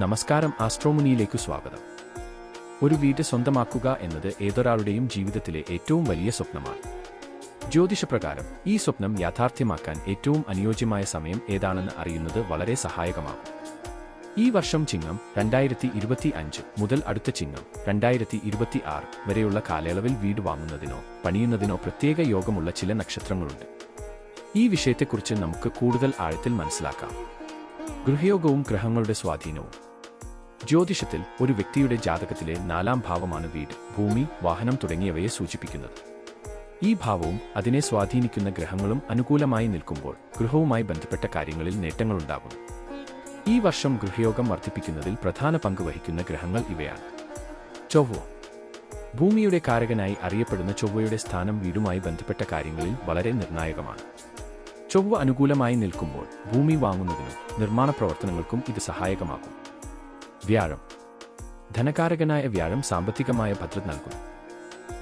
നമസ്കാരം ആസ്ട്രോമുനിയിലേക്ക് സ്വാഗതം. ഒരു വീട് സ്വന്തമാക്കുക എന്നത് ഏതൊരാളുടെയും ജീവിതത്തിലെ ഏറ്റവും വലിയ സ്വപ്നമാണ്. ജ്യോതിഷപ്രകാരം ഈ സ്വപ്നം യാഥാർത്ഥ്യമാക്കാൻ ഏറ്റവും അനുയോജ്യമായ സമയം ഏതാണെന്ന് അറിയുന്നത് വളരെ സഹായകമാകും. ഈ വർഷം ചിങ്ങം രണ്ടായിരത്തി ഇരുപത്തി അഞ്ച് മുതൽ അടുത്ത ചിങ്ങം രണ്ടായിരത്തി ഇരുപത്തി ആറ് വരെയുള്ള കാലയളവിൽ വീട് വാങ്ങുന്നതിനോ പണിയുന്നതിനോ പ്രത്യേക യോഗമുള്ള ചില നക്ഷത്രങ്ങളുണ്ട്. ഈ വിഷയത്തെക്കുറിച്ച് നമുക്ക് കൂടുതൽ ആഴത്തിൽ മനസ്സിലാക്കാം. ഗൃഹയോഗവും ഗ്രഹങ്ങളുടെ സ്വാധീനവും. ജ്യോതിഷത്തിൽ ഒരു വ്യക്തിയുടെ ജാതകത്തിലെ നാലാം ഭാവമാണ് വീട് ഭൂമി വാഹനം തുടങ്ങിയവയെ സൂചിപ്പിക്കുന്നത്. ഈ ഭാവവും അതിനെ സ്വാധീനിക്കുന്ന ഗ്രഹങ്ങളും അനുകൂലമായി നിൽക്കുമ്പോൾ ഗൃഹവുമായി ബന്ധപ്പെട്ട കാര്യങ്ങളിൽ നേട്ടങ്ങളുണ്ടാകുന്നു. ഈ വർഷം ഗൃഹയോഗം വർദ്ധിപ്പിക്കുന്നതിൽ പ്രധാന പങ്ക് വഹിക്കുന്ന ഗ്രഹങ്ങൾ ഇവയാണ്. ചൊവ്വ. ഭൂമിയുടെ കാരകനായി അറിയപ്പെടുന്ന ചൊവ്വയുടെ സ്ഥാനം വീടുമായി ബന്ധപ്പെട്ട കാര്യങ്ങളിൽ വളരെ നിർണായകമാണ്. ചൊവ്വ അനുകൂലമായി നിൽക്കുമ്പോൾ ഭൂമി വാങ്ങുന്നതിനും നിർമ്മാണ പ്രവർത്തനങ്ങൾക്കും ഇത് സഹായകമാകും. വ്യാഴം. ധനകാരകനായ വ്യാഴം സാമ്പത്തികമായ ഭദ്രത നൽകുന്നു.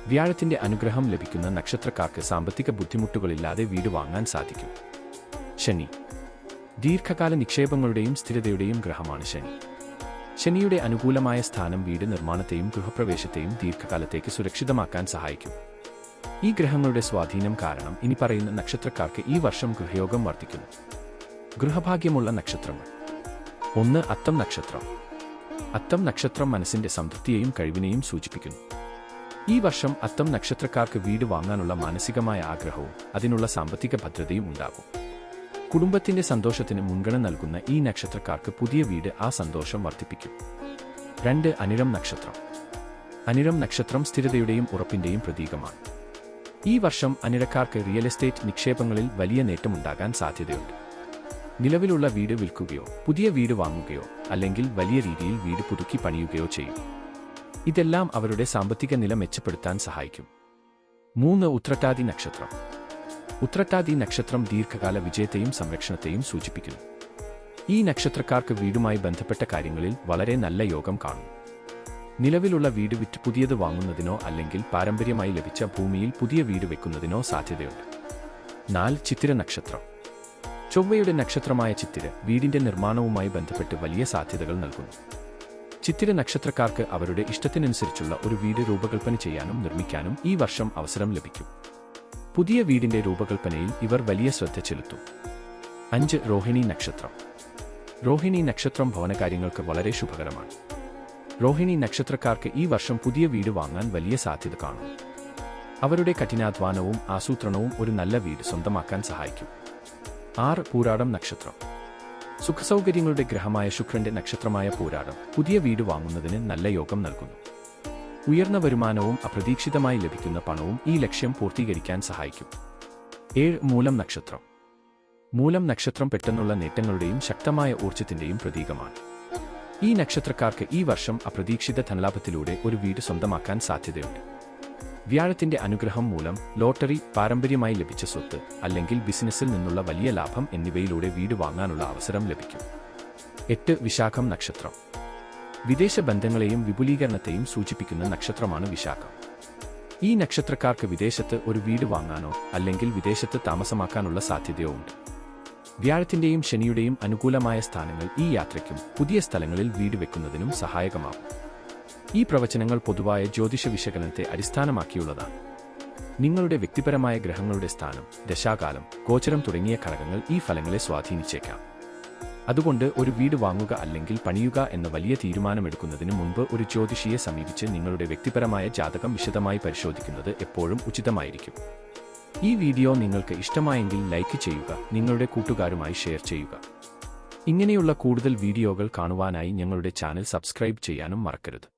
വ്യാഴത്തിന്റെ അനുഗ്രഹം ലഭിക്കുന്ന നക്ഷത്രക്കാർക്ക് സാമ്പത്തിക ബുദ്ധിമുട്ടുകളില്ലാതെ വീട് വാങ്ങാൻ സാധിക്കും. ശനി. ദീർഘകാല നിക്ഷേപങ്ങളുടെയും സ്ഥിരതയുടെയും ഗ്രഹമാണ് ശനി. ശനിയുടെ അനുകൂലമായ സ്ഥാനം വീട് നിർമ്മാണത്തെയും ഗൃഹപ്രവേശത്തെയും ദീർഘകാലത്തേക്ക് സുരക്ഷിതമാക്കാൻ സഹായിക്കും. ഈ ഗ്രഹങ്ങളുടെ സ്വാധീനം കാരണം ഇനി പറയുന്ന നക്ഷത്രക്കാർക്ക് ഈ വർഷം ഗൃഹയോഗം വർദ്ധിക്കുന്നു. ഗൃഹഭാഗ്യമുള്ള നക്ഷത്രങ്ങൾ. ഒന്ന് അത്തം നക്ഷത്രം. അത്തം നക്ഷത്രം മനസ്സിന്റെ സംതൃപ്തിയെയും കഴിവിനെയും സൂചിപ്പിക്കുന്നു. ഈ വർഷം അത്തം നക്ഷത്രക്കാർക്ക് വീട് വാങ്ങാനുള്ള മാനസികമായ ആഗ്രഹവും അതിനുള്ള സാമ്പത്തിക ഭദ്രതയും ഉണ്ടാകും. കുടുംബത്തിന്റെ സന്തോഷത്തിന് മുൻഗണന നൽകുന്ന ഈ നക്ഷത്രക്കാർക്ക് പുതിയ വീട് ആ സന്തോഷം വർദ്ധിപ്പിക്കും. രണ്ട് അനിരം നക്ഷത്രം. അനിരം നക്ഷത്രം സ്ഥിരതയുടെയും ഉറപ്പിന്റെയും പ്രതീകമാണ്. ഈ വർഷം അനിരക്കാർക്ക് റിയൽ എസ്റ്റേറ്റ് നിക്ഷേപങ്ങളിൽ വലിയ നേട്ടമുണ്ടാകാൻ സാധ്യതയുണ്ട്. നിലവിലുള്ള വീട് വിൽക്കുകയോ പുതിയ വീട് വാങ്ങുകയോ അല്ലെങ്കിൽ വലിയ രീതിയിൽ വീട് പുതുക്കി പണിയുകയോ ചെയ്യും. ഇതെല്ലാം അവരുടെ സാമ്പത്തിക നില മെച്ചപ്പെടുത്താൻ സഹായിക്കും. മൂന്ന് ഉത്രട്ടാതി നക്ഷത്രം. ഉത്രട്ടാതി നക്ഷത്രം ദീർഘകാല വിജയത്തെയും സംരക്ഷണത്തെയും സൂചിപ്പിക്കുന്നു. ഈ നക്ഷത്രക്കാർക്ക് വീടുമായി ബന്ധപ്പെട്ട കാര്യങ്ങളിൽ വളരെ നല്ല യോഗം കാണും. നിലവിലുള്ള വീട് വിറ്റ് പുതിയത് വാങ്ങുന്നതിനോ അല്ലെങ്കിൽ പാരമ്പര്യമായി ലഭിച്ച ഭൂമിയിൽ പുതിയ വീട് വെക്കുന്നതിനോ സാധ്യതയുണ്ട്. നാല് ചിത്തിര നക്ഷത്രം. ചൊവ്വയുടെ നക്ഷത്രമായ ചിത്തിര വീടിന്റെ നിർമ്മാണവുമായി ബന്ധപ്പെട്ട് വലിയ സാധ്യതകൾ നൽകുന്നു. ചിത്തിര നക്ഷത്രക്കാർക്ക് അവരുടെ ഇഷ്ടത്തിനനുസരിച്ചുള്ള ഒരു വീട് രൂപകൽപ്പന ചെയ്യാനും നിർമ്മിക്കാനും ഈ വർഷം അവസരം ലഭിക്കും. പുതിയ വീടിന്റെ രൂപകൽപ്പനയിൽ ഇവർ വലിയ ശ്രദ്ധ ചെലുത്തും. അഞ്ച് രോഹിണി നക്ഷത്രം. രോഹിണി നക്ഷത്രം ഭവനകാര്യങ്ങൾക്ക് വളരെ ശുഭകരമാണ്. രോഹിണി നക്ഷത്രക്കാർക്ക് ഈ വർഷം പുതിയ വീട് വാങ്ങാൻ വലിയ സാധ്യത കാണും. അവരുടെ കഠിനാധ്വാനവും ആസൂത്രണവും ഒരു നല്ല വീട് സ്വന്തമാക്കാൻ സഹായിക്കും. ആറ് പൂരാടം നക്ഷത്രം. സുഖസൗകര്യങ്ങളുടെ ഗ്രഹമായ ശുക്രന്റെ നക്ഷത്രമായ പൂരാടം പുതിയ വീട് വാങ്ങുന്നതിന് നല്ല യോഗം നൽകുന്നു. ഉയർന്ന വരുമാനവും അപ്രതീക്ഷിതമായി ലഭിക്കുന്ന പണവും ഈ ലക്ഷ്യം പൂർത്തീകരിക്കാൻ സഹായിക്കും. ഏഴ് മൂലം നക്ഷത്രം. മൂലം നക്ഷത്രം പെട്ടെന്നുള്ള നേട്ടങ്ങളുടെയും ശക്തമായ ഊർജത്തിന്റെയും പ്രതീകമാണ്. ഈ നക്ഷത്രക്കാർക്ക് ഈ വർഷം അപ്രതീക്ഷിത ധനലാഭത്തിലൂടെ ഒരു വീട് സ്വന്തമാക്കാൻ സാധ്യതയുണ്ട്. വ്യാഴത്തിന്റെ അനുഗ്രഹം മൂലം ലോട്ടറി പാരമ്പര്യമായി ലഭിച്ച സ്വത്ത് അല്ലെങ്കിൽ ബിസിനസ്സിൽ നിന്നുള്ള വലിയ ലാഭം എന്നിവയിലൂടെ വീട് വാങ്ങാനുള്ള അവസരം ലഭിക്കും. എട്ട് വിശാഖം നക്ഷത്രം. വിദേശ ബന്ധങ്ങളെയും വിപുലീകരണത്തെയും സൂചിപ്പിക്കുന്ന നക്ഷത്രമാണ് വിശാഖം. ഈ നക്ഷത്രക്കാർക്ക് വിദേശത്ത് ഒരു വീട് വാങ്ങാനോ അല്ലെങ്കിൽ വിദേശത്ത് താമസമാക്കാനുള്ള സാധ്യതയോ ഉണ്ട് വ്യാഴത്തിന്റെയും ശനിയുടെയും അനുകൂലമായ സ്ഥാനങ്ങൾ ഈ യാത്രയ്ക്കും പുതിയ സ്ഥലങ്ങളിൽ വീട് വെക്കുന്നതിനും സഹായകമാകും. ഈ പ്രവചനങ്ങൾ പൊതുവായ ജ്യോതിഷ വിശകലനത്തെ അടിസ്ഥാനമാക്കിയുള്ളതാണ് നിങ്ങളുടെ വ്യക്തിപരമായ ഗ്രഹങ്ങളുടെ സ്ഥാനം ദശാകാലം ഗോചരം തുടങ്ങിയ ഘടകങ്ങൾ ഈ ഫലങ്ങളെ സ്വാധീനിച്ചേക്കാം. അതുകൊണ്ട് ഒരു വീട് വാങ്ങുക അല്ലെങ്കിൽ പണിയുക എന്ന വലിയ തീരുമാനമെടുക്കുന്നതിന് മുൻപ് ഒരു ജ്യോതിഷിയെ സമീപിച്ച് നിങ്ങളുടെ വ്യക്തിപരമായ ജാതകം വിശദമായി പരിശോധിക്കുന്നത് എപ്പോഴും ഉചിതമായിരിക്കും. ഈ വീഡിയോ നിങ്ങൾക്ക് ഇഷ്ടമായെങ്കിൽ ലൈക്ക് ചെയ്യുക നിങ്ങളുടെ കൂട്ടുകാരുമായി ഷെയർ ചെയ്യുക. ഇങ്ങനെയുള്ള കൂടുതൽ വീഡിയോകൾ കാണുവാനായി ഞങ്ങളുടെ ചാനൽ സബ്സ്ക്രൈബ് ചെയ്യാനും മറക്കരുത്.